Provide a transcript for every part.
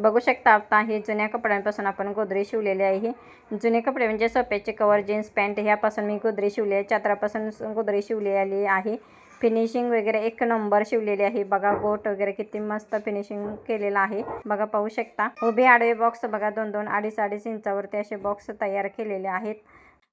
बघू शकता आता हे जुन्या कपड्यांपासून आपण गोदरी शिवलेली आहे. जुने कपडे म्हणजे सोप्याचे कवर जीन्स पॅन्ट ह्यापासून मी गोदरी शिवली आहे. चादरापासून गोदरी शिवलेली आहे. फिनिशिंग वगैरे एक नंबर शिवलेली आहे. बघा गोट वगैरे किती मस्त फिनिशिंग केलेलं आहे. बघा पाहू शकता. उभे आडवे बॉक्स बघा दोन दोन अडीच अडीच इंचावरती असे बॉक्स तयार केलेले आहेत.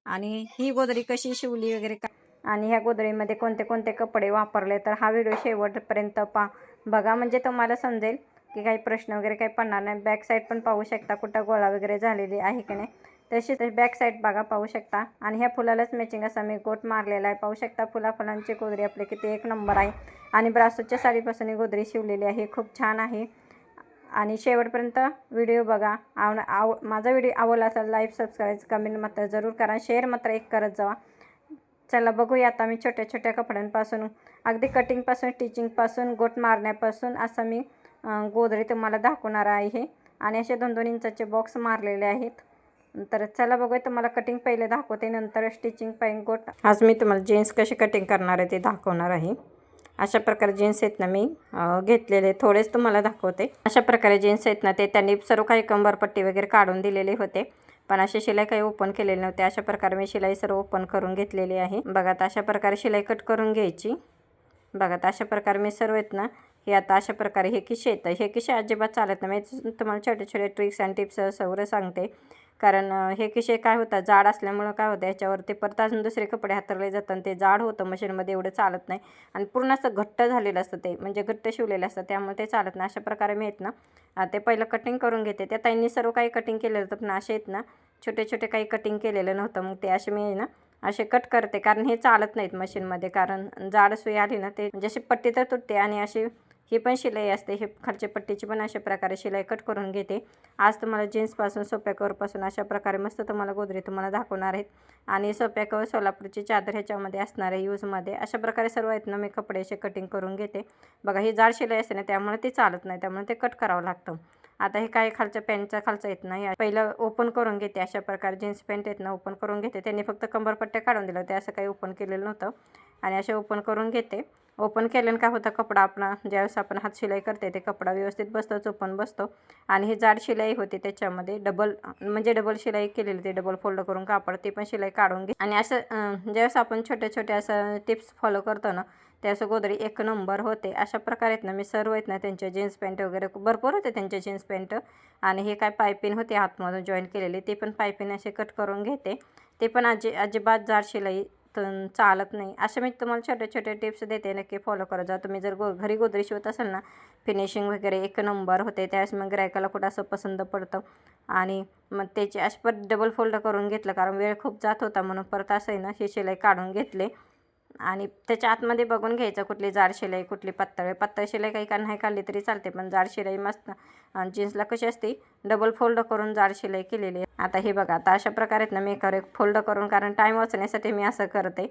आणि ही गोदरी कशी शिवली वगैरे का आणि ह्या गोदरीमध्ये कोणते कोणते कपडे वापरले? तर हा व्हिडिओ शेवटपर्यंत पा बघा म्हणजे तुम्हाला समजेल. की काही प्रश्न वगैरे काही पडणार नाही. बॅक साईड पण पाहू शकता कुठं गोळा वगैरे झालेली आहे की नाही. तशीच बॅक साईड बघा पाहू शकता. आणि ह्या फुलालाच मॅचिंग असा मी गोट मारलेला आहे. पाहू शकता फुला फुलांची गोदरी आपली किती एक नंबर आहे. आणि ब्रासोच्या साडीपासून ही गोदरी शिवलेली आहे. खूप छान आहे. आणि शेवटपर्यंत व्हिडिओ बघा. आव आव माझा व्हिडिओ आवडला असेल लाईक सबस्क्राईब कमेंट मात्र जरूर करा. शेअर मात्र एक करत जावा. चला बघूया आता मी छोट्या छोट्या कपड्यांपासून. अगदी कटिंगपासून स्टिचिंगपासून गोट मारण्यापासून असं मी गोदरे तुम्हाला दाखवणार आहे. आणि असे दोन दोन इंचाचे बॉक्स मारलेले आहेत. तर चला बघूया तुम्हाला कटिंग पहिले दाखवते नंतर स्टिचिंग पाहिजे गोट. आज मी तुम्हाला जीन्स कशी कटिंग करणार आहे ते दाखवणार आहे. अशा प्रकारे जीन्स आहेत ना मी घेतलेले थोडेच तुम्हाला दाखवते. अशा प्रकारे जीन्स आहेत ना ते त्यांनी सर्व काही कंबरपट्टी वगैरे काढून दिलेले होते. पण अशी शिलाई काही ओपन केलेली नव्हती. अशा प्रकारे मी शिलाई सर्व ओपन करून घेतलेली आहे. बघा अशा प्रकारे शिलाई कट करून घ्यायची. बघा अशा प्रकारे मी सर्व आहेत ना हे आता अशा प्रकारे हे किशे येतं हे किशे अजिबात चालत नाही. मी तुम्हाला छोटे छोटे ट्रिक्स अँड टिप्स सगळं सांगते. कारण हे किशे काय होतात? जाड असल्यामुळं काय होतं? याच्यावरती परत अजून दुसरे कपडे हातरले जातात आणि ते जाड होतं. मशीनमध्ये एवढं चालत नाही. आणि पूर्ण असं घट्ट झालेलं असतं ते. म्हणजे घट्ट शिवलेलं असतं. त्यामुळे ते चालत नाही. अशा प्रकारे मी येत ना ते पहिलं कटिंग करून घेते. त्या ताईंनी सर्व काही कटिंग केलेलं होतं. पण असे आहेत ना छोटे छोटे काही कटिंग केलेलं नव्हतं. मग ते असे मी ना असे कट करते. कारण हे चालत नाहीत मशीनमध्ये. कारण जाड सुई आली ना ते म्हणजे अशी पट्टी तर तुटते आणि अशी ही पण शिलाई असते. हे खालच्या पट्टीची पण अशा प्रकारे शिलाई कट करून घेते. आज तुम्हाला जीन्सपासून सोप्या कवरपासून अशा प्रकारे मस्त तुम्हाला गोदरी तुम्हाला दाखवणार आहेत. आणि सोप्या कवर सोलापूरची चादर ह्याच्यामध्ये असणार आहे यूजमध्ये अशा प्रकारे सर्व आहेत ना मी कपडे असे कटिंग करून घेते. बघा ही जाड शिलाई असते ना त्यामुळे ते चालत नाही. त्यामुळे ते कट करावं लागतं. आता हे काय खालच्या पॅन्टचा खालचा येत नाही. पहिलं ओपन करून घेते अशा प्रकारे. जीन्स पॅन्ट आहेत ना ओपन करून घेते. त्यांनी फक्त कंबरपट्ट्या काढून दिलं होते असं काही ओपन केलेलं नव्हतं. आणि असे ओपन करून घेते. ओपन केल्यानं काय होतं कपडा आपला ज्यावेळेस आपण हात शिलाई करते ते कपडा व्यवस्थित बसतोच ओपन बसतो. आणि ही जाड शिलाई होती त्याच्यामध्ये. डबल म्हणजे डबल शिलाई केलेली ते डबल फोल्ड करून कापड ते पण शिलाई काढून घे. आणि असं ज्यावेळेस आपण छोट्या छोट्या असं टिप्स फॉलो करतो ना त्या असं एक नंबर होते. अशा प्रकारे आहेत ना मी सर्व आहेत ना त्यांचे जीन्स पॅन्ट वगैरे भरपूर होते त्यांचे जीन्स पॅन्ट. आणि हे काय पायपिन होते हातमधून जॉईन केलेले ते पण पायपिन असे कट करून घेते. ते पण अजि अजिबात जाड शिलाई तर चालत नाही. असे मी तुम्हाला छोटे छोटे टिप्स देते नक्की फॉलो करत जा तुम्ही जर गो घरी गोदरी शिवत असाल ना फिनिशिंग वगैरे एक नंबर होते. त्यावेळेस मग ग्रायकाला कुठं असं पसंत पडतं. आणि मग त्याची अशी परत डबल फोल्ड करून घेतलं कारण वेळ खूप जात होता म्हणून परत असं आहे ना ही शिलाई काढून घेतले. आणि त्याच्या आतमध्ये बघून घ्यायचं कुठली जाड शिलाई कुठली पातळ आहे पातळ शिलाई काही का नाही काढली तरी चालते पण जाड शिलाई मस्त. आणि जीन्सला कशी असते डबल फोल्ड करून जाड शिलाई केलेली आहे. आता हे बघा आता अशा प्रकारे आहेत ना मी करे फोल्ड करून कारण टाईम वाचण्यासाठी मी असं करते.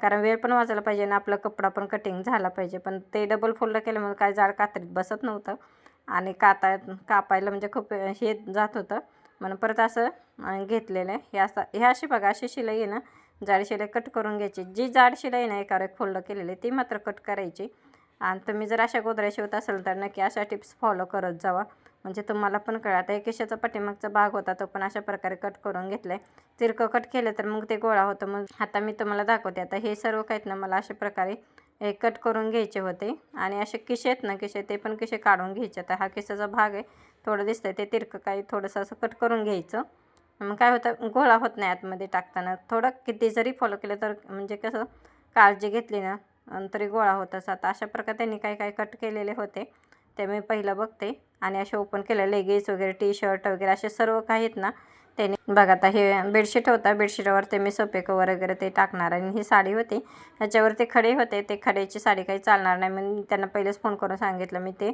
कारण वेळ पण वाचायला पाहिजे आणि आपला कपडा पण कटिंग झाला पाहिजे. पण ते डबल फोल्ड केल्यामुळे काय जाड कात्रीत बसत नव्हतं. आणि काता कापायला म्हणजे खूप हे जात होतं. म्हणून परत असं घेतलेलं आहे. हे असं हे अशी बघा अशी शिलाई आहे ना जाड शिलाई कट करून घ्यायची. जी जाड शिलाई नाही एकावर एक फोल्ड केलेली ती मात्र कट करायची. आणि तुम्ही जर अशा गोदऱ्या शिवत असाल तर नक्की अशा टिप्स फॉलो करत जावा. म्हणजे तुम्हाला पण कळा आता केशाचा पाठीमागचा भाग होता तो पण अशा प्रकारे कट करून घेतला आहे तिरकं कट केलं तर मग ते गोळा होतं. मग आता मी तुम्हाला दाखवते. आता हे सर्व काहीत ना मला अशा प्रकारे हे कट करून घ्यायचे होते. आणि असे किशे आहेत ना किशे ते पण किशे काढून घ्यायचे. आता हा केसाचा भाग आहे थोडं दिसतंय ते तिरकं काही थोडंसं असं कट करून घ्यायचं. मग काय होतं गोळा होत नाही आतमध्ये टाकताना. थोडं किती जरी फॉलो केलं तर म्हणजे कसं काळजी घेतली ना तरी गोळा होत असतात अशा प्रकारे त्यांनी काही काही कट केलेले होते ते मी पहिलं बघते. आणि असे ओपन केले लेगीज वगैरे टी शर्ट वगैरे असे सर्व काही आहेत ना त्यांनी बघा आता हे बेडशीट होता बेडशीटवर ते मी सोपे कवर वगैरे ते टाकणार. आणि ही साडी होती ह्याच्यावर ते खडे होते. ते खड्याची साडी काही चालणार नाही. म्हणून त्यांना पहिलेच फोन करून सांगितलं. मी ते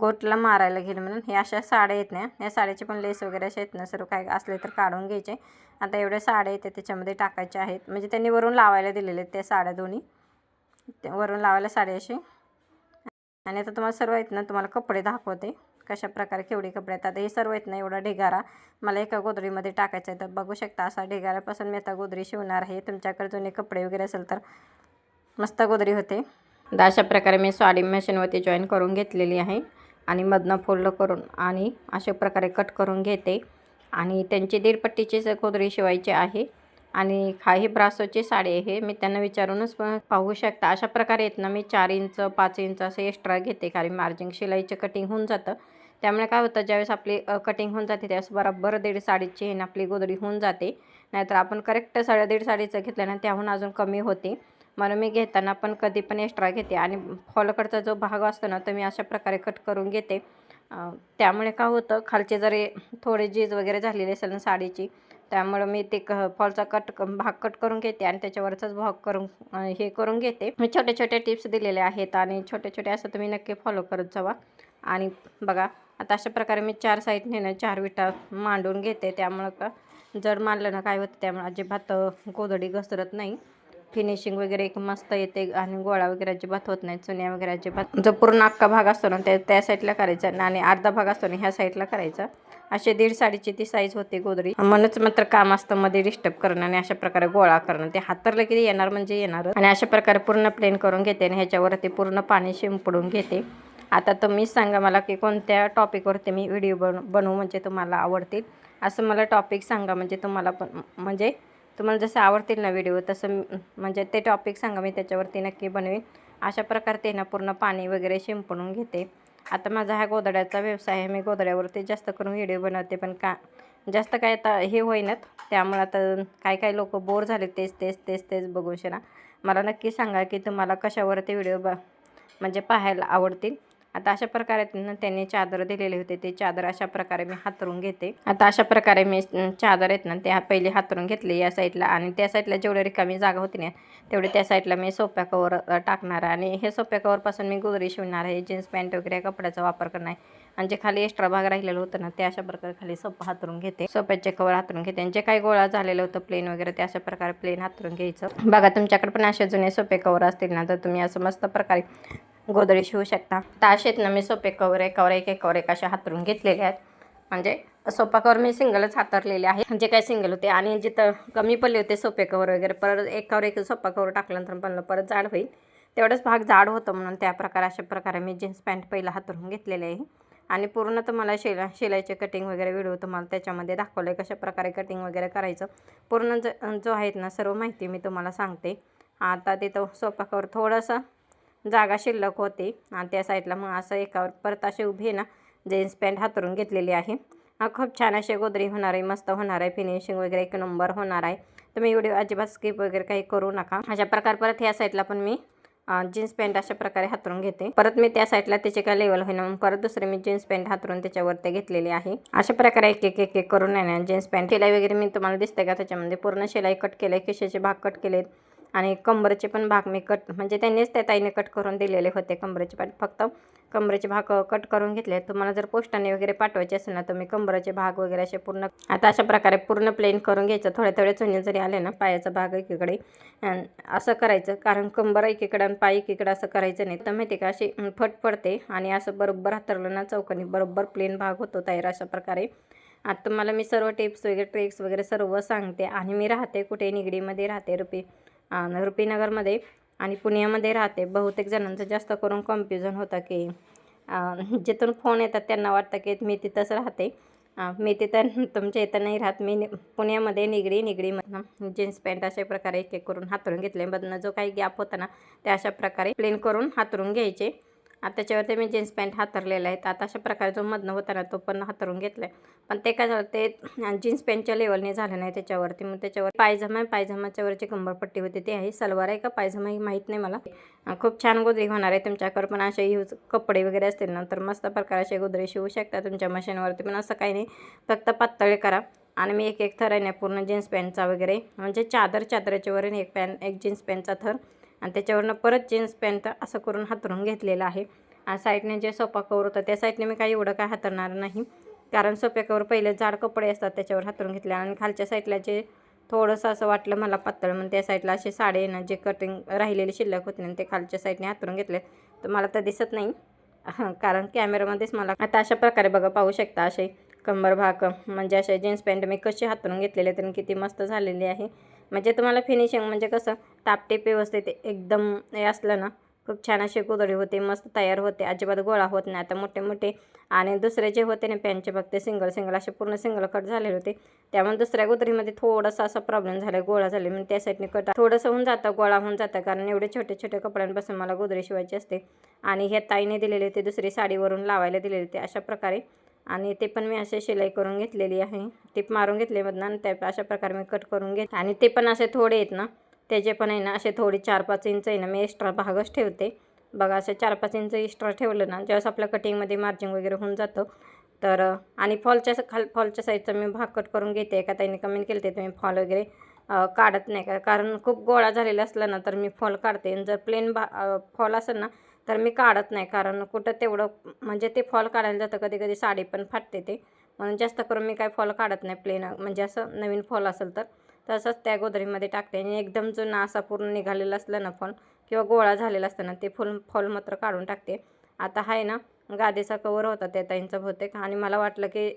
गोटला मारायला घेईल म्हणून. हे अशा साड्या येत नाही. या साड्याचे पण लेस वगैरे असे येत ना सर्व काय असले तर काढून घ्यायचे. आता एवढ्या साड्या येते त्याच्यामध्ये टाकायच्या आहेत. म्हणजे त्यांनी वरून लावायला दिलेले आहेत त्या साड्या दोन्ही. वरून लावायला साडी अशी. आणि आता तुम्हाला सर्व आहेत ना तुम्हाला कपडे दाखवते. कशा प्रकारे केवढे कपडे आहेत. आता हे सर्व येत ना एवढा ढिगारा. मला एका गोदरीमध्ये टाकायचा आहे. तर बघू शकता असा ढिगाऱ्यापासून मी आता गोदरी शिवणार आहे. तुमच्याकडे जुने कपडे वगैरे असेल तर मस्त गोदरी होते. तर अशा प्रकारे मी साडी मशीनवरती जॉईन करून घेतलेली आहे. आणि मधनं फोल्ड करून आणि अशा प्रकारे कट करून घेते. आणि त्यांची दीड पट्टीची गोदरी शिवायची आहे आणि हा ब्रासोची साडी आहे मी त्यांना विचारूनच पाहू शकता. अशा प्रकारे येत ना मी चार इंच पाच इंच असं एक्स्ट्रा घेते. कारण मार्जिंग शिलाईचं कटिंग होऊन जातं. त्यामुळे काय होतं ज्यावेळेस आपली कटिंग होऊन जाते त्यावेळेस बरोबर दीड साडीची ना आपली गोदडी होऊन जाते. नाहीतर आपण करेक्ट साडे दीड साडीचं घेतलं ना त्याहून अजून कमी होते. म्हणून मी घेताना पण कधी पण एक्स्ट्रा घेते. आणि फॉलोकडचा जो भाग असतो ना तो मी अशा प्रकारे कट करून घेते. त्यामुळे काय होतं खालचे जरी थोडे जीज वगैरे झालेले असेल ना साडीची त्यामुळं मी ते क फॉलचा कट क- भाग कट करून घेते आणि त्याच्यावरचाच भाग करून हे करून घेते. मी छोटे छोटे टिप्स दिलेले आहेत आणि छोटे छोटे असं तुम्ही नक्की फॉलो करत जावा. आणि बघा आता अशा प्रकारे मी चार साईडने ना चार विटा मांडून घेते. त्यामुळं का जर मांडलं ना काय होतं त्यामुळे अजिबात गोधडी घसरत नाही. फिनिशिंग वगैरे एक मस्त येते आणि गोळा वगैरे अजिबात होत नाही चुन्या वगैरे अजिबात. जो पूर्ण अख्खा भाग असतो ना त्या त्या साईडला करायचा आणि अर्धा भाग असतो ना ह्या साईडला करायचा. असे दीड साडीची ती साईज होते गोदरी. म्हणूनच मात्र काम असतं मध्ये डिस्टर्ब करणं आणि अशा प्रकारे गोळा करणं. ते हातरलं की येणार म्हणजे येणार आणि अशा प्रकारे पूर्ण प्लेन करून घेते आणि ह्याच्यावरती पूर्ण पाणी शिंपडून घेते. आता तुम्हीच सांगा मला की कोणत्या टॉपिकवरती मी व्हिडिओ बन बनवू म्हणजे तुम्हाला आवडतील? असं मला टॉपिक सांगा म्हणजे तुम्हाला पण म्हणजे तुम्हाला जसं आवडतील ना व्हिडिओ तसं म्हणजे ते टॉपिक सांगा मी त्याच्यावरती नक्की बनवेन. अशा प्रकारे ते ना पूर्ण पाणी वगैरे शिंपणून घेते. आता माझा हा गोदड्याचा व्यवसाय आहे. मी गोदड्यावरती जास्त करून व्हिडिओ बनवते पण का जास्त काय आता हे होईनात. त्यामुळे आता काय काय लोक बोर झाले. तेच तेच तेच तेच बघून शना मला नक्की सांगा की तुम्हाला कशावरती व्हिडिओ ब म्हणजे पाहायला आवडतील. आता अशा प्रकारे त्यांनी चादर दिलेले होते. ते चादर अशा प्रकारे मी हातरून घेते. आता अशा प्रकारे मी चादर आहेत ना ते पहिले हातरून घेतले या साईडला आणि त्या साईडला जेवढे रिकामी जागा होती ना तेवढी त्या साईडला मी सोप्या कवर टाकणार आणि हे सोप्या कवरपासून मी गोदरी शिवणार आहे. जीन्स पॅन्ट वगैरे कपड्याचा वापर करणार आहे. आणि जे खाली एक्स्ट्रा भाग राहिलेलं होतं ना ते अशा प्रकारे खाली सोपं हातरून घेते. सोप्याचे कवर हातरून घेते. आणि जे काही गोळा झालेलं होतं प्लेन वगैरे ते अशा प्रकारे प्लेन हातरून घ्यायचं. बघा तुमच्याकडे पण असे जुने सोपे कवर असतील ना तर तुम्ही असं मस्त प्रकारे गोदडी शिवू शकता. तर असेच ना मी सोपे कवर एकावर एक एकावर एक अशा हातरून घेतलेले आहेत. म्हणजे सोपा कवर मी सिंगलच हातरलेले आहे. जे काय सिंगल होते आणि जिथं कमी पडले होते सोपे कवर वगैरे परत एकावर एक सोपा कवर टाकल्यानंतर पण परत जाड होईल. तेवढंच भाग जाड होतं म्हणून त्या प्रकारे अशा प्रकारे मी जीन्स पॅन्ट पहिला हातरून घेतलेले आहे. आणि पूर्ण तुम्हाला शिला शिलाईचे कटिंग वगैरे व्हिडिओ तुम्हाला त्याच्यामध्ये दाखवलं आहे कशा प्रकारे कटिंग वगैरे करायचं. पूर्ण ज जो आहेत ना सर्व माहिती मी तुम्हाला सांगते. आता तिथं सोपा कवर थोडंसं जागा शिल्लक होती. आणि त्या साईडला मग असं एकावर परत असे उभे ना जीन्स पॅन्ट हातरून घेतलेली आहे. हा खूप छान असे गोदरी होणार आहे मस्त होणार आहे फिनिशिंग वगैरे एक नंबर होणार आहे. तुम्ही व्हिडिओ अजिबात स्किप वगैरे काही करू नका. अशा प्रकार परत ह्या साईडला पण मी जीन्स पॅन्ट अशा प्रकारे हातरून घेते. परत मी त्या साईडला त्याचे काय लेवल होईना मग परत दुसरे मी जीन्स पॅन्ट हातरून त्याच्यावरती घेतलेली आहे. अशा प्रकारे एक एक एक एक करून आहे ना जीन्स पॅन्ट शिलाई वगैरे मी तुम्हाला दिसते का? त्याच्यामध्ये पूर्ण शिलाई कट केले खिशाचे भाग कट केलेत. आणि कंबरचे पण भाग मी कट म्हणजे त्यांनीच त्या ताईने कट करून दिलेले होते कंबरेचे पण फक्त कंबरेचे भाग कट करून घेतले. तुम्हाला जर पोस्टाने वगैरे पाठवायचे असेल ना तर मी कंबराचे भाग वगैरे असे पूर्ण आता अशा प्रकारे पूर्ण प्लेन करून घ्यायचं. थोडे थोडे चुने जरी आले ना पायाचा भाग एकीकडे. असं करायचं कारण कंबर एकीकडे आणि पाय एकीकडे असं करायचं नाही. तर माहिती का अशी फट पडते आणि असं बरोबर हातरलं ना चौकानी बरोबर प्लेन भाग होतो तयार अशा प्रकारे. आता तुम्हाला मी सर्व टिप्स वगैरे ट्रिक्स वगैरे सर्व सांगते आणि मी राहते कुठे निगडीमध्ये राहते रुपी. रुपीनगरमध्ये आणि पुण्यामध्ये राहते. बहुतेक जणांचं जास्त करून कन्फ्युजन होतं की जिथून फोन येतात त्यांना वाटतं की मी तिथंच राहते. मी तिथं तुमच्या इथं नाही राहत. मी पुण्यामध्ये निगडी निगडीमधनं जीन्स पॅन्ट अशा प्रकारे एक एक करून हातरून घेतले. मधनं जो काही गॅप होता ना ते अशा प्रकारे प्लेन करून हातरून घ्यायचे. त्याच्यावरती मी जीन्स पॅन्ट हातरलेला आहे. तर आता अशा प्रकारे जो मधनं होता ना तो पण हातरून घेतला आहे पण ते काय झालं ते जीन्स पॅन्टच्या लेवलने झालं नाही त्याच्यावरती. मग त्याच्यावर पायजमा आहे. पायजमाच्या कंबरपट्टी होती. ते आहे. सलवार आहे का पायजमा ही माहीत नाही मला. खूप छान गोदरी होणार आहे तुमच्याकडे. पण असे यूज कपडे वगैरे असतील ना तर मस्त प्रकारचे गोदरी शिवू शकता तुमच्या मशीनवरती. पण असं काही नाही. फक्त पातळे करा. आणि मी एक एक थर आहे ना पूर्ण जीन्स पॅन्टचा वगैरे. म्हणजे चादर चादराच्या वरून एक पॅन एक जीन्स पॅन्टचा थर. आणि त्याच्यावरनं परत जीन्स पॅन्ट असं करून हातरून घेतलेलं आहे. आणि साईडने जे सोपा कवर होता त्या साईडने मी काही एवढं काय हातरणार नाही. कारण सोप्या कवर पहिले जाड कपडे असतात त्याच्यावर हातरून घेतले. आणि खालच्या साईडला जे थोडंसं असं वाटलं मला पातळ म्हणून त्या साईडला असे साडे येणं जे कटिंग राहिलेले शिल्लक होते ना ते खालच्या साईडने हातरून घेतले. तर मला तर दिसत नाही. कारण कॅमेरामध्येच मला आता अशा प्रकारे बघा पाहू शकता असे कंबर भाग म्हणजे असे जीन्स पॅन्ट मी कशी हातरून घेतलेले तर किती मस्त झालेली आहे. म्हणजे तुम्हाला फिनिशिंग म्हणजे कसं टापटीप व्यवस्थित एकदम हे असलं ना खूप छान असे गोधडी होते मस्त तयार होते अजिबात गोळा होत नाही. आता मोठे मोठे आणि दुसरे जे होते ना पॅनचे बघ ते सिंगल सिंगल असे पूर्ण सिंगल कट झालेले होते. त्यामुळे दुसऱ्या गुदरीमध्ये थोडासा असा प्रॉब्लेम झाला गोळा झाले. म्हणून त्या साईडने कट थोडंसं होऊन जातं गोळा होऊन जातं. कारण एवढे छोटे छोटे कपड्यांपासून मला गोदरी शिवायची असते. आणि हे ताईने दिलेले होते दुसरी साडीवरून लावायला दिलेले होते. अशा प्रकारे आणि ते पण मी असे शिलाई करून घेतलेली आहे. टिप मारून घेतले मधनं आणि त्या अशा प्रकारे मी कट करून घेत आणि ते पण असे थोडे आहेत ना त्याचे पण आहे ना असे थोडे चार पाच इंच आहे ना मी एक्स्ट्रा भागच ठेवते. बघा असे चार पाच इंच एक्स्ट्रा ठेवलं ना ज्यावेळेस आपल्या कटिंगमध्ये मार्जिंग वगैरे होऊन जातं तर आणि फॉलच्या खाल फॉलच्या साईडचा मी भाग कट करून घेते. एका ताईने कमेंट केले ते तुम्ही फॉल वगैरे काढत नाही का? कारण खूप गोळा झालेला असला ना तर मी फॉल काढते. आणि जर प्लेन भा फॉल असेल ना तर मी काढत नाही कारण कुठं तेवढं म्हणजे ते फॉल काढायला जातं. कधी कधी साडी पण फाटते ते. म्हणून जास्त करून मी काय फॉल काढत नाही प्लेन म्हणजे असं नवीन फॉल असेल तर. तसंच त्या गोदरीमध्ये टाकते. आणि एकदम जुना असा पूर्ण निघालेला असला ना फॉल किंवा गोळा झालेला असताना ते फुल फॉल मात्र काढून टाकते. आता आहे ना गादीचा कवर होता त्या ताईंचा बहुतेक. आणि मला वाटलं की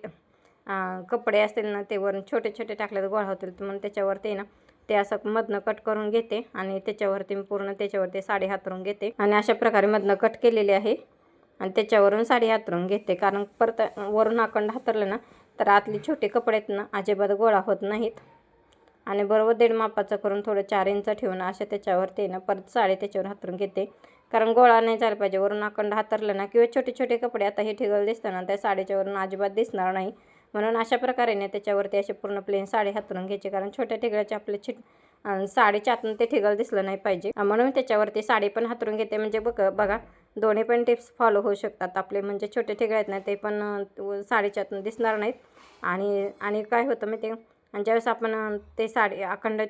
कपडे असतील ना ते वरून छोटे छोटे टाकले तर गोळा होतील. म्हणून त्याच्यावरती ना ते असं मधनं कट करून घेते आणि त्याच्यावरती मी पूर्ण त्याच्यावरती साडी हातरून घेते. आणि अशा प्रकारे मधनं कट केलेली आहे. आणि त्याच्यावरून साडी हातरून घेते. कारण परत वरून अखंड हातरलं ना तर आतली छोटे कपडे आहेत ना अजिबात गोळा होत नाहीत. आणि बरोबर दीड मापाचं करून थोडं चार इंच ठेवून अशा त्याच्यावरती ना परत साडी त्याच्यावर हातरून घेते. कारण गोळा नाही झाला पाहिजे. वरून अखंड हातरलं ना किंवा छोटे छोटे कपडे आता हे ठिगळ दिसतं ना त्या साडीच्यावरून अजिबात दिसणार नाही. म्हणून अशा प्रकारे ना त्याच्यावरती असे पूर्ण प्लेन साडी हातरून घ्यायची. कारण छोट्या ठिगळ्याचे आपले छि साडीच्या आतून ते ठिगळ दिसलं नाही पाहिजे. म्हणून त्याच्यावरती साडी पण हातरून घेते. म्हणजे बघ बघा दोन्ही पण टिप्स फॉलो होऊ शकतात. आपले म्हणजे छोटे ठिगळे आहेत ना ते पण साडीच्या आतून दिसणार नाहीत. आणि आणि काय होतं मी ते आणि ज्यावेळेस आपण ते साडी अखंड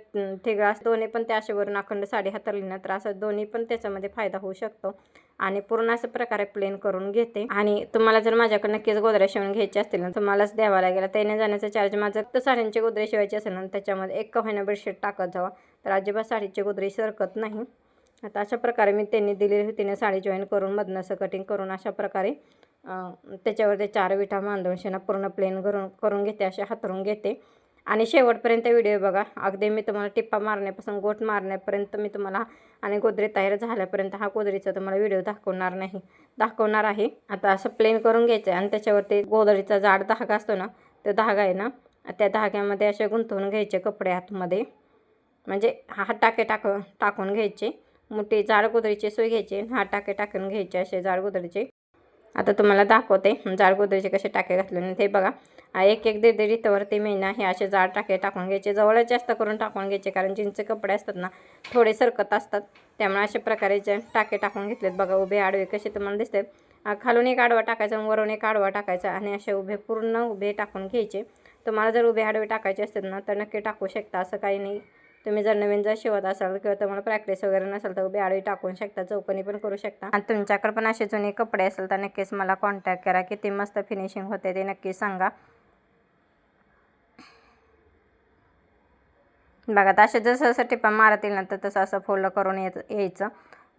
ठिगळा दोन्ही पण त्या अशेवरून अखंड साडी हातरली ना तर असं दोन्ही पण त्याच्यामध्ये फायदा होऊ शकतो. आणि पूर्ण असं प्रकारे प्लेन करून घेते. आणि तुम्हाला जर माझ्याकडे नक्कीच गोदऱ्या शिवून घ्यायचे असतील ना तुम्हालाच द्यावा लागेल. त्याने जाण्याचा चार्ज माझं तर साड्यांचे गोदरे शिवायचे असेल ना त्याच्यामध्ये एक महिना बेडशीट टाकत जावा. तर अजिबात साडीची गोदरी सरकत नाही. आता अशा प्रकारे मी त्यांनी दिलेली होती ना साडी जॉईन करून मधनं असं कटिंग करून अशा प्रकारे त्याच्यावर ते चार विठा बांधून शेणा पूर्ण प्लेन करून करून घेते असे हातरून घेते. आणि शेवटपर्यंत व्हिडिओ बघा. अगदी मी तुम्हाला टिप्पा मारण्यापासून गोट मारण्यापर्यंत मी तुम्हाला आणि गोदरेज तयार झाल्यापर्यंत हा गोदरीचा तुम्हाला व्हिडिओ दाखवणार नाही. दाखवणार आहे. आता असं प्लेन करून घ्यायचं आहे आणि त्याच्यावरती गोदरीचा जाड धागा असतो ना तो धागा आहे ना त्या धाग्यामध्ये असे गुंतवून घ्यायचे कपडे आतमध्ये. म्हणजे हा टाके टाक टाकून घ्यायचे. मोठी जाड गोदरीचे सोय घ्यायचे हा टाके टाकून घ्यायचे असे जाड गोदरीचे. आता तुम्हाला दाखवते. जाड गोदरीचे कसे टाके घातले ते बघा. एक एक दीड दीड इथंवरती महिना हे असे जाड टाके टाकून घ्यायचे. जवळच जास्त करून टाकून घ्यायचे कारण जीन्सचे कपडे असतात ना थोडे सरकत असतात. त्यामुळे अशा प्रकारे जे टाके टाकून घेतलेत बघा उभे आडवे कसे तुम्हाला दिसतात. खालून एक आडवा टाकायचा वरून एक आडवा टाकायचा आणि असे उभे पूर्ण उभे टाकून घ्यायचे. तुम्हाला जर उभे आडवे टाकायचे असतात ना तर नक्की टाकू शकता असं काही नाही. तुम्ही जर नवीन जर शिवत असाल किंवा तुम्हाला प्रॅक्टिस वगैरे नसेल तर उभी आडवी टाकून शकता चौकणी पण करू शकता. आणि तुमच्याकडे पण असे जुने कपडे असेल तर नक्कीच मला कॉन्टॅक्ट करा. किती मस्त फिनिशिंग होते ते नक्की सांगा. बघा तर असे जसं जसं टिपा मारत येईल ना तर तसं असं फोल्ड करून येत यायचं.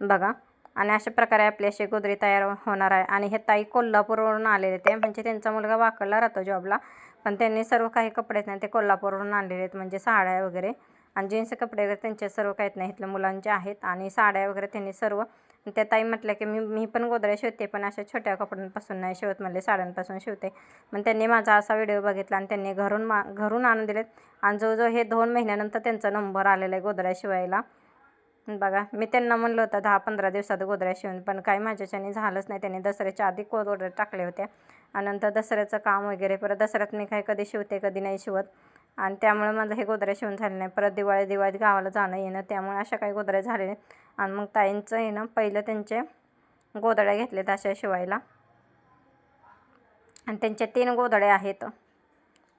बघा आणि अशा प्रकारे आपली अशी गोदरी तयार होणार आहे. आणि हे ताई कोल्हापूरवरून आलेले ते म्हणजे त्यांचा मुलगा वाकडला राहतो जॉबला पण त्यांनी सर्व काही कपडे आहेत ना ते कोल्हापूरवरून आणलेले आहेत म्हणजे साड्या वगैरे. आणि जीन्स कपडे वगैरे त्यांचे सर्व काहीत नाही इथल्या मुलांचे आहेत. आणि साड्या वगैरे त्यांनी सर्व त्या ताई म्हटलं की मी मी पण गोदऱ्या शिवते पण अशा छोट्या कपड्यांपासून नाही शिवत म्हणले साड्यांपासून शिवते. मग त्यांनी माझा असा व्हिडिओ बघितला आणि त्यांनी घरून मा घरून आणून दिलेत. आणि जवळजवळ हे दोन महिन्यानंतर त्यांचा नंबर आलेला आहे गोदऱ्या शिवायला. बघा मी त्यांना म्हणलं होतं दहा पंधरा दिवसात गोदऱ्या शिवून. पण काही माझ्याच्याने झालंच नाही. त्यांनी दसऱ्याच्या आधी गोदऱ्या टाकले होत्या. आणि नंतर दसऱ्याचं काम वगैरे परत दसऱ्यात मी काही कधी शिवते कधी नाही शिवत. आणि त्यामुळे मला हे गोदऱ्या शिवून झाले नाही. परत दिवाळी दिवाळीत गावाला जाणं येणं त्यामुळे अशा काही गोदऱ्या झाले नाहीत आणि मग ताईंचं आहे ना पहिलं त्यांचे गोदड्या घेतलेत अशा शिवायला. आणि त्यांच्या तीन गोदड्या आहेत.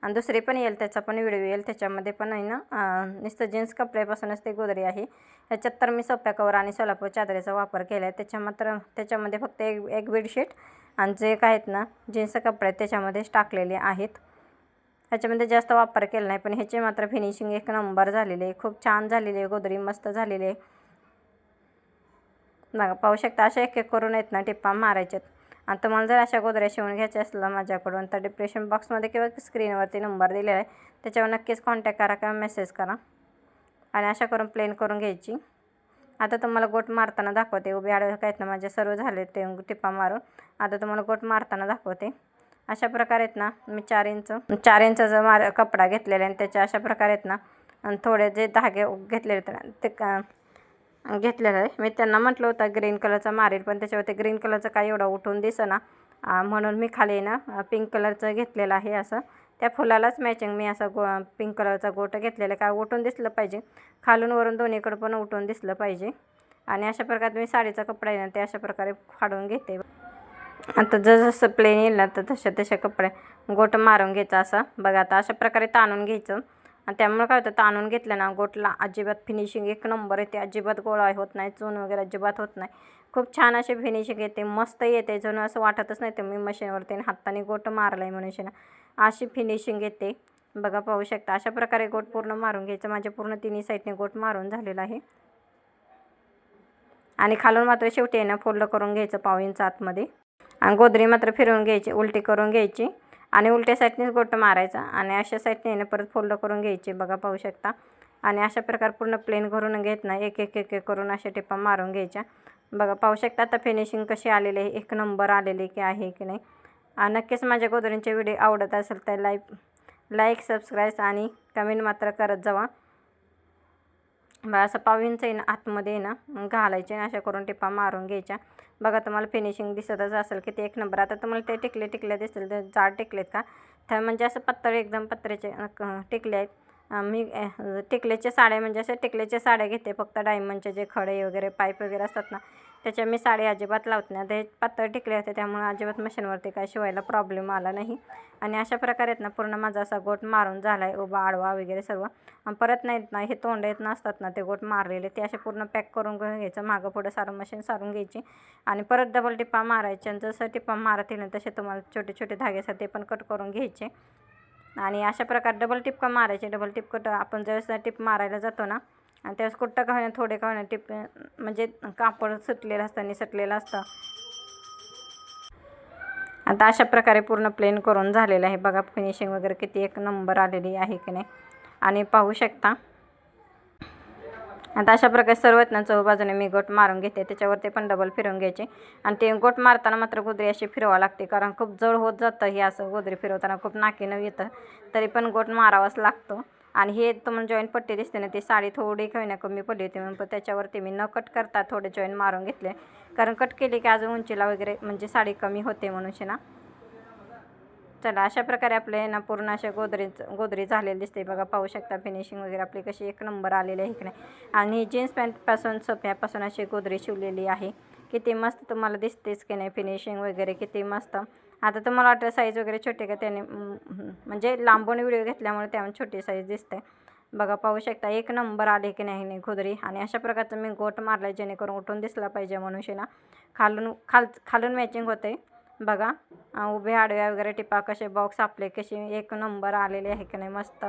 आणि दुसरी पण येईल त्याचा पण व्हिडिओ येईल. त्याच्यामध्ये पण आहे ना नुसतं जीन्स कपड्यापासूनच ते गोदरी आहे. ह्याच्यात तर मी सोप्या कवर आणि सोलापूर चादरीचा वापर केला आहे त्याच्या मात्र त्याच्यामध्ये फक्त एक एक बेडशीट आणि जे काय आहेत ना जीन्स कपडे आहेत त्याच्यामध्येच टाकलेले आहेत. ह्याच्यामध्ये जास्त वापर केला नाही पण ह्याचे मात्र फिनिशिंग एक नंबर झालेले आहे. खूप छान झालेली आहे गोदरी मस्त झालेली आहे. बघा पाहू शकता अशा एक एक करून आहेत ना टिप्पा मारायच्यात. आणि तुम्हाला जर अशा गोदऱ्या शिवून घ्यायच्या असलं माझ्याकडून तर डिप्रेशन बॉक्समध्ये किंवा स्क्रीनवरती नंबर दिलेला आहे. त्याच्यावर नक्कीच कॉन्टॅक्ट करा किंवा मेसेज करा. आणि अशा करून प्लेन करून घ्यायची. आता तुम्हाला गोट मारताना दाखवते. उभे आडव्या आहेत ना माझे सर्व झाले ते टिप्पा मारून. आता तुम्हाला गोट मारताना दाखवते. अशा प्रकारे आहेत ना मी चार इंच चार इंचाचा मार कपडा घेतलेला आहे आणि त्याच्या अशा प्रकारे आहेत ना आणि थोडे जे धागे घेतलेले आहेत ना ते का घेतलेलं आहे. मी त्यांना म्हटलं होतं ग्रीन कलरचा मारेल पण त्याच्यावरती ग्रीन कलरचं काय एवढं उठून दिसेना. म्हणून मी खाली ना पिंक कलरचं घेतलेलं आहे असं. त्या फुलालाच मॅचिंग मी असं गो पिंक कलरचा गोट घेतलेला आहे. काय उठून दिसलं पाहिजे? खालून वरून दोन्हीकडं पण उठून दिसलं पाहिजे. आणि अशा प्रकारे मी साडीचा कपडा आहे ना ते अशा प्रकारे फाडून घेते. आता जसं प्लेन येईल ना तर तशा तशा कपडे गोट मारून घ्यायचा असा. बघा आता अशा प्रकारे ताणून घ्यायचं. आणि त्यामुळे काय होतं ताणून घेतलं ना गोटला अजिबात फिनिशिंग एक नंबर येते अजिबात गोळा होत नाही चून वगैरे अजिबात होत नाही. खूप छान असे फिनिशिंग येते मस्त येते. जणू असं वाटतच नाही तर मी मशीनवरती आणि हाताने गोट मारलं आहे म्हणून अशी फिनिशिंग येते. बघा पाहू शकता अशा प्रकारे गोट पूर्ण मारून घ्यायचं. माझे पूर्ण तिन्ही साईडने गोट मारून झालेला आहे. आणि खालून मात्र शेवटी आहे ना फोल्ड करून घ्यायचं पाव इंच आतमध्ये. आणि गोदरी मात्र फिरवून घ्यायची उलटी करून घ्यायची. आणि उलट्या साईडनेच गोट मारायचा आणि अशा साईडने ना परत फोल्ड करून घ्यायची बघा पाहू शकता. आणि अशा प्रकार पूर्ण प्लेन करून घेत नाही एक एक एक एक करून अशा टिप्पा मारून घ्यायच्या. बघा पाहू शकता आता फिनिशिंग कशी आलेली आहे एक नंबर आलेली की आहे की नाही. आणि नक्कीच माझ्या गोदरींचे व्हिडिओ आवडत असेल तर लाईक लाईक सबस्क्राईब आणि कमेंट मात्र करत जावा. बघा असं पावींचं आहे ना आतमध्ये ना घालायचे अशा करून टिपा मारून घ्यायच्या. बघा तुम्हाला फिनिशिंग दिसतच असेल की ते एक नंबर आता तुम्हाला ते टिकले टिकले दिसतील. ते जाड टिकलेत का? तर म्हणजे असं पत्तळ एकदम पत्र्याचे टिकले आहेत. मी टिकलेचे साड्या म्हणजे असे टिकलेच्या साड्या घेते फक्त डायमंडचे जे खडे वगैरे पाईप वगैरे असतात ना त्याच्या मी साडी अजिबात लावत नाही. ते पातळ टिकले होते त्यामुळे अजिबात मशीनवरती काय शिवायला प्रॉब्लेम आला नाही. आणि अशा प्रकारे आहेत ना पूर्ण माझा असा गोट मारून झाला आहे उभा आडवा वगैरे सर्व. आणि परत नाहीत ना हे तोंड येत नसतात ना ते गोट मारलेले. ते असे पूर्ण पॅक करून घेऊन घ्यायचं मागं पुढं सारून मशीन सारून घ्यायची. आणि परत डबल टिप्पा मारायचे. आणि जसं टिप्पा मारतील ना तसे तुम्हाला छोटे छोटे धागे असतात ते पण कट करून घ्यायचे. आणि अशा प्रकारे डबल टिपका मारायचे. डबल टिपकट आपण जसं टिप मारायला जातो ना आणि त्यावेळेस कुठं का होईना थोडे का होईना टिप म्हणजे कापड सुटलेलं असतं निसटलेलं असतं. आता अशा प्रकारे पूर्ण प्लेन करून झालेलं आहे. बघा फिनिशिंग वगैरे किती एक नंबर आलेली आहे की नाही. आणि पाहू शकता. आता अशा प्रकारे सर्व आहेत ना मी गोट मारून घेते. त्याच्यावरती पण डबल फिरवून घ्यायचे. आणि ते गोट मारताना मात्र गोदरी अशी फिरवावं लागते कारण खूप जड होत जातं हे असं गोदरी फिरवताना खूप नाकीनं येतं. तरी पण गोट मारावाच लागतो. आणि हे तुम्हाला जॉईंट पट्टी दिसते ना ती साडी थोडी काही ना कमी पडली होती म्हणून पण त्याच्यावरती मी न कट करता थोडे जॉईंट मारून घेतले. कारण कट केली की अजून उंचीला वगैरे म्हणजे साडी कमी होते म्हणून ना चला अशा प्रकारे आपले ना पूर्ण अशा गोदरी गोदरी झालेली दिसते. बघा पाहू शकता फिनिशिंग वगैरे आपली कशी एक नंबर आलेली आहे की नाही आणि जीन्स पॅन्टपासून सोप्यापासून अशी गोदरी शिवलेली आहे. किती मस्त तुम्हाला दिसतेच की नाही फिनिशिंग वगैरे किती मस्त. आता तर मला वाटतं साईज वगैरे छोटे का त्याने म्हणजे लांबून व्हिडिओ घेतल्यामुळे त्यामुळे छोटी साईज दिसते. बघा पाहू शकता एक नंबर आले की नाही नाही खुदरी. आणि अशा प्रकारचं मी गोट मारला जेणेकरून उठून दिसला पाहिजे म्हणून खालून खाल खालून मॅचिंग होते. बघा उभे आडव्या वगैरे टिपा कसे बॉक्स आपले कसे एक नंबर आलेले आहे की नाही मस्त.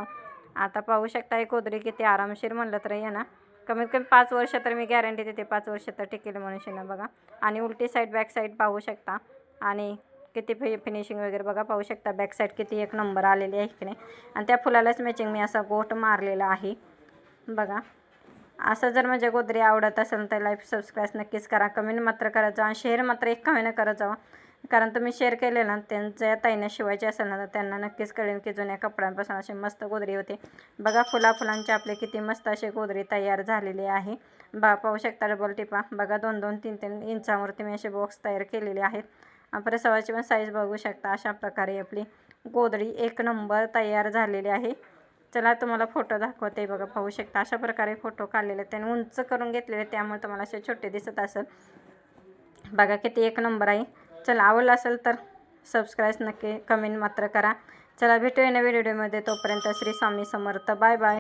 आता पाहू शकता एक गोदरी किती आरामशीर म्हणलं तर आहे ना कमीत कमी पाच वर्ष तर मी गॅरंटी देते पाच वर्ष तर टिकेल म्हणून बघा. आणि उलटी साईड बॅक साईड पाहू शकता. आणि किती फि फिनिशिंग वगैरे बघा पाहू शकता बॅक साईड किती एक नंबर आलेली आहे की नाही आणि त्या फुलालाच मॅचिंग मी असा गोट मारलेला आहे. बघा. असं जर म्हणजे गोदरी आवडत असेल तर लाईक सबस्क्राईब नक्कीच करा. कमेंट मात्र करत जावा आणि शेअर मात्र एक कमेंट करत जावा. कारण तुम्ही शेअर केले ना त्यांच्या ताईने शिवायचे असेल ना तर त्यांना नक्कीच कळेल की जुन्या कपड्यांपासून असे मस्त गोदरी होते. बघा फुला फुलांचे आपले किती मस्त असे गोदरी तयार झालेले आहे. बा पाहू शकता डबल टिपा. बघा दोन दोन तीन तीन इंचावरती मी असे बॉक्स तयार केलेले आहेत. प्रसवाची सवाची पण साईज बघू शकता. अशा प्रकारे आपली गोदडी एक नंबर तयार झालेली आहे. चला तुम्हाला फोटो दाखवते बघा पाहू शकता. अशा प्रकारे फोटो काढलेले त्याने उंच करून घेतलेले त्यामुळे तुम्हाला असे छोटे दिसत असेल. बघा किती एक नंबर आहे. चला आवडलं असेल तर सबस्क्राईब नक्की कमेंट मात्र करा. चला भेटूया नवीन व्हिडिओमध्ये तोपर्यंत श्री स्वामी समर्थ. Bye bye